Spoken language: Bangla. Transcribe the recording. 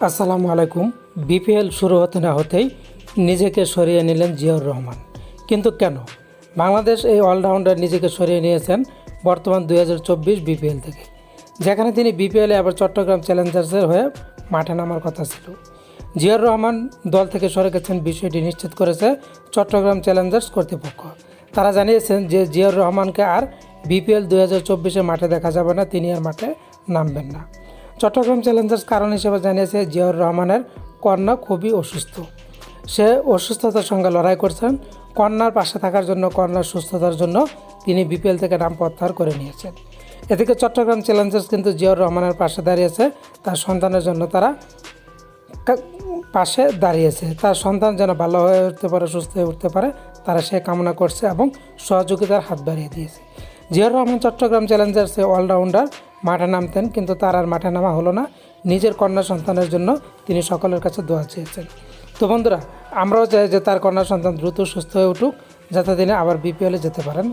আসসালামু আলাইকুম। বিপিএল শুরু হতে না হতেই নিজেকে সরিয়ে নিলেন জিয়াউর রহমান। কিন্তু কেন? বাংলাদেশ এই অলরাউন্ডার নিজেকে সরিয়ে নিয়েছেন বর্তমান দুই হাজার চব্বিশ বিপিএল থেকে। যেখানে তিনি বিপিএলে আবার চট্টগ্রাম চ্যালেঞ্জার্সের হয়ে মাঠে নামার কথা ছিল। জিয়াউর রহমান দল থেকে সরে গেছেন বিষয়টি নিশ্চিত করেছে চট্টগ্রাম চ্যালেঞ্জার্স কর্তৃপক্ষ। তারা জানিয়েছেন যে জিয়াউর রহমানকে আর বিপিএল দু হাজার মাঠে দেখা যাবে না, তিনি আর মাঠে নামবেন না। চট্টগ্রাম চ্যালেঞ্জার্স কারণ হিসেবে জানিয়েছে জিয়াউর রহমানের, কন্যা খুবই অসুস্থ। সে অসুস্থতার সঙ্গে লড়াই করছেন। কন্যার পাশে থাকার জন্য, কন্যার সুস্থতার জন্য তিনি বিপিএল থেকে নাম প্রত্যাহার করে নিয়েছেন। এদিকে চট্টগ্রাম চ্যালেঞ্জার্স কিন্তু জিয়াউর রহমানের পাশে দাঁড়িয়েছে। তার সন্তানের জন্য তারা পাশে দাঁড়িয়েছে। তার সন্তান যেন ভালো হয়ে উঠতে পারে, সুস্থ হয়ে উঠতে পারে, তারা সে কামনা করছে এবং সহযোগিতার হাত বাড়িয়ে দিয়েছে। জিয়াউর রহমান চট্টগ্রাম চ্যালেঞ্জার্সে অলরাউন্ডার। মাঠে নামতেন, কিন্তু তার আর মাঠে নামা হলো না। নিজের কন্যা সন্তানের জন্য তিনি সকলের কাছে দোয়া চেয়েছেন। তো বন্ধুরা, আমরাও চাই যে তার কন্যা সন্তান দ্রুত সুস্থ হয়ে উঠুক, যাতে তিনি আবার বিপিএলে যেতে পারেন।